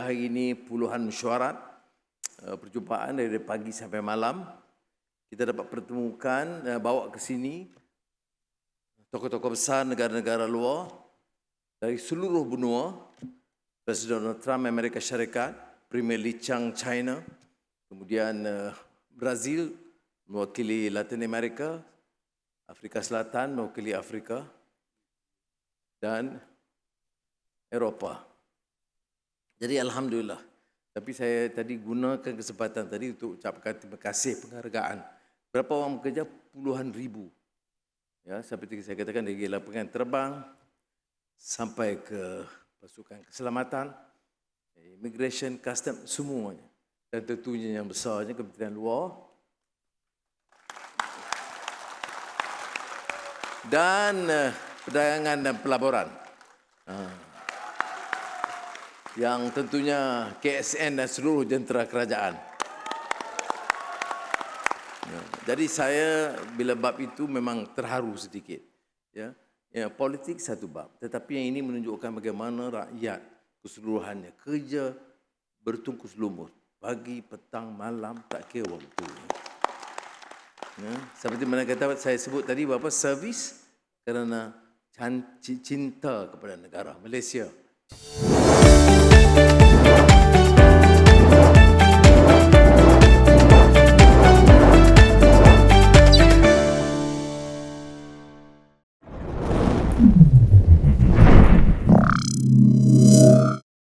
hari ini puluhan mesyuarat uh, perjumpaan dari pagi sampai malam. Kita dapat pertemukan, uh, bawa ke sini tokoh-tokoh besar negara-negara luar dari seluruh benua. Presiden Donald Trump Amerika Syarikat, Premier Li Chang China, kemudian uh, Brazil mewakili Latin Amerika, Afrika Selatan mewakili Afrika dan Eropah. Jadi Alhamdulillah. Tapi saya tadi gunakan kesempatan tadi untuk ucapkan terima kasih penghargaan. Berapa orang bekerja? Puluhan ribu. Ya, seperti saya katakan dari lapangan terbang sampai ke pasukan keselamatan, immigration, custom, semuanya. Dan tentunya yang besarnya Kementerian Luar, dan uh, perdagangan dan pelaburan. Uh, yang tentunya KSN dan seluruh jentera kerajaan. Ya, jadi saya bila bab itu memang terharu sedikit. Ya, ya politik satu bab, tetapi yang ini menunjukkan bagaimana rakyat keseluruhannya kerja bertungkus lumut pagi, petang, malam tak kira waktu. Ya, seperti mana kata saya sebut tadi bapa servis kerana cinta kepada negara Malaysia.